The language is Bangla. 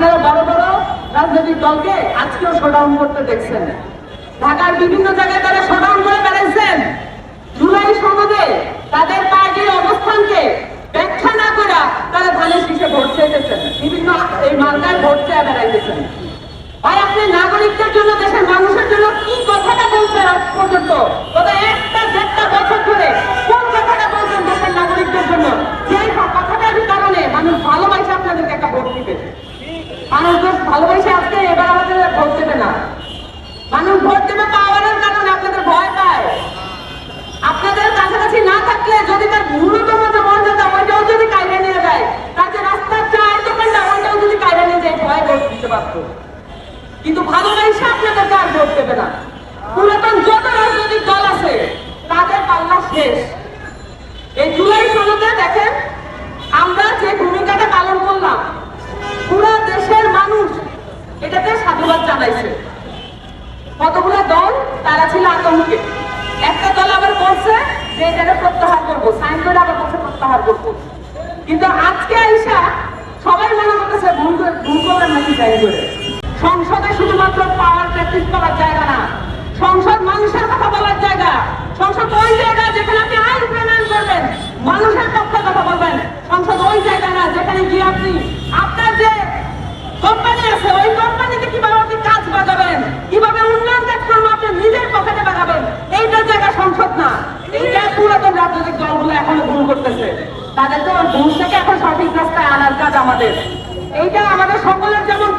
আপনারা বড় বড় রাজনৈতিক দলকে আজকেও শোডাউন করতে দেখছেন। ঢাকার বিভিন্ন জায়গায় তারা শোডাউন করে বেড়াইছেন। জুলাই সনদে তাদের পার্টির অবস্থানকে ব্যাখ্যা না করে তারা ধানের শীষে ভোট চাইতেছেন। বিভিন্ন এই মার্কায় ভোট চেয়ে বেড়াইতেছেন। ভাই, আপনি নাগরিকদের জন্য, দেশের মানুষের জন্য কি কথাটা বলছেন আজ পর্যন্ত? গত একটা দেড়টা বছর ধরে কোন কথাটা বলছেন দেশের নাগরিকদের জন্য যে কথাটার কারণে মানুষ ভালোবাসে আপনাদেরকে একটা ভোট দিবে মানুষ তো ভালোবাসে আজকে এবার আমাদের ভোট দেবে না মানুষ ভোট দেবে পাওয়ারের কারণে আপনাদের ভয় পায় আপনাদের কাছাকাছি না থাকলে যদি তার ন্যূনতম যে মর্যাদা, ওইটাও যদি কায়রে নিয়ে যায় তার যে রাস্তার চায়ের দোকানটা ওইটাও যদি কায়রে নিয়ে যায়, ভয় ভোট দিতে পারতো। কিন্তু ভালোবাসা আপনাদেরকে আর ভোট দেবে না। পুরাতন যত রাজনৈতিক দল আছে, তাদের পাল্লা শেষ। এই জুলাই সনদে দেখেন, আমরা যে ভূমিকাটা পালন করলাম, পুরো দেশের মানুষ এটাতে সাধুবাদ জানাইছে। কতগুলো দল, তারা ছিল আতঙ্কে। করব সাইন আবার বলছে প্রত্যাহার করব। কিন্তু আজকে আইসা সবাই মনে করতেছে ভুল ভুল করলেন নাকি সাইন সংসদে শুধুমাত্র পাওয়ার প্র্যাকটিস করার জায়গা না, সংসদ মানুষের কথা বলার জায়গা, সংসদ ওই জায়গা যেখানে আপনি আইন প্রণয়ন করবেন, মানুষের পক্ষে কথা বলবেন। সংসদ ওই জায়গা না, যেখানে গিয়ে আপনি আপনার যে কোম্পানি আছে ওই কোম্পানিতে কীভাবে আপনি কাজ বাগাবেন কীভাবে উন্নয়ন কাজকর্ম আপনি নিজের পকেটে বাগাবেন এইটার জায়গা সংসদ না এইটা পুরাতন রাজনৈতিক দলগুলো এখনও ভুল করতেছে। তাদেরকে ভুল থেকে এখন সঠিক রাস্তায় আনার কাজ আমাদের। এইটা আমাদের সকলের যেমন